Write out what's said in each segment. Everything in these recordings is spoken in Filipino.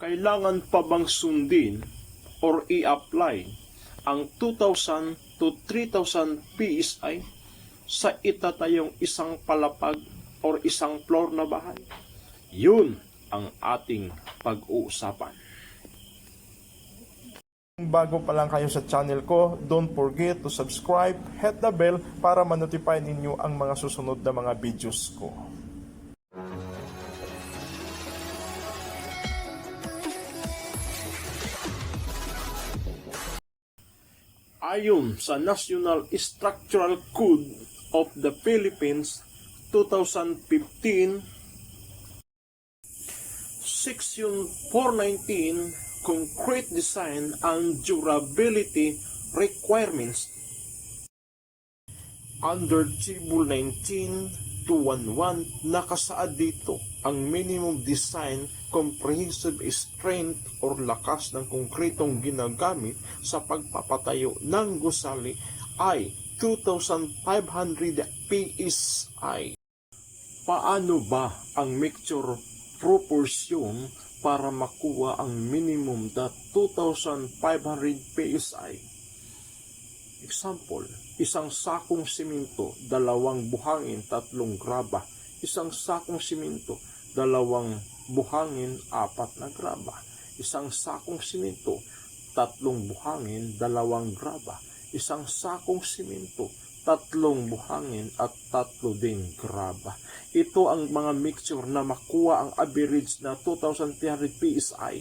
kailangan pa bang sundin or i-apply ang 2,000 to 3,000 PSI sa itatayong isang palapag or isang floor na bahay? Yun ang ating pag-uusapan. Bago pa lang kayo sa channel ko, don't forget to subscribe, hit the bell para ma-notify ninyo ang mga susunod na mga videos ko. Ayon sa National Structural Code of the Philippines 2015, Section 419 Concrete Design and Durability Requirements. Under Table 19 211 nakasaad dito ang minimum design comprehensive strength or lakas ng konkretong ginagamit sa pagpapatayo ng gusali ay 2,500 PSI. Paano ba ang mixture proportion para makuha ang minimum na 2,500 PSI? Example, isang sakong simento, dalawang buhangin, tatlong graba. Isang sakong simento, dalawang buhangin, apat na graba. Isang sakong simento, tatlong buhangin, dalawang graba. Isang sakong simento, tatlong buhangin at tatlo ding graba. Ito ang mga mixture na makuha ang average na 2,300 PSI.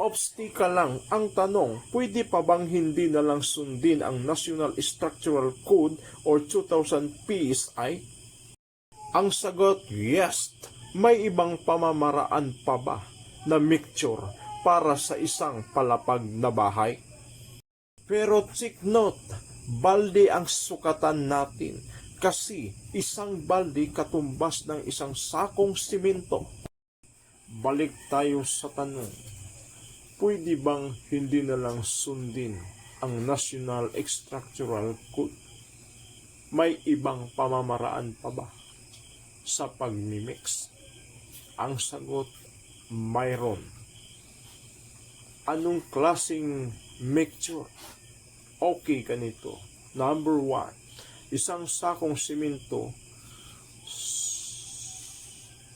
Obstacle lang ang tanong, pwede pa bang hindi na lang sundin ang National Structural Code or 2000 PSI? Ang sagot, yes. May ibang pamamaraan pa ba na mixture para sa isang palapag na bahay? Pero take note, balde ang sukatan natin kasi isang balde katumbas ng isang sakong simento. Balik tayo sa tanong pwede bang hindi na lang sundin ang National Structural Code? May ibang pamamaraan pa ba sa pagmimix? Ang sagot, mayroon. Anong klasing mixture? Okay ka nito. Number one, isang sakong simento,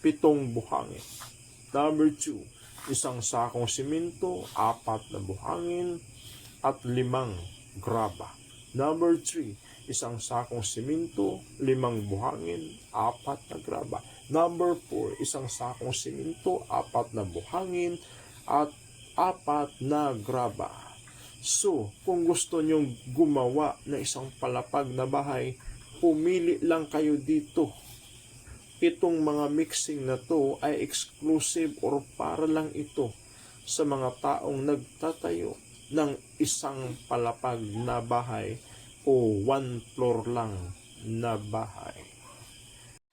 pitong buhangin. Number two, isang sakong simento, apat na buhangin, at limang graba. Number 3, isang sakong simento, limang buhangin, apat na graba. Number 4, isang sakong simento, apat na buhangin, at apat na graba. So, kung gusto nyong gumawa ng isang palapag na bahay, pumili lang kayo dito itong mga mixing na to ay exclusive or para lang ito sa mga taong nagtatayo ng isang palapag na bahay o one floor lang na bahay.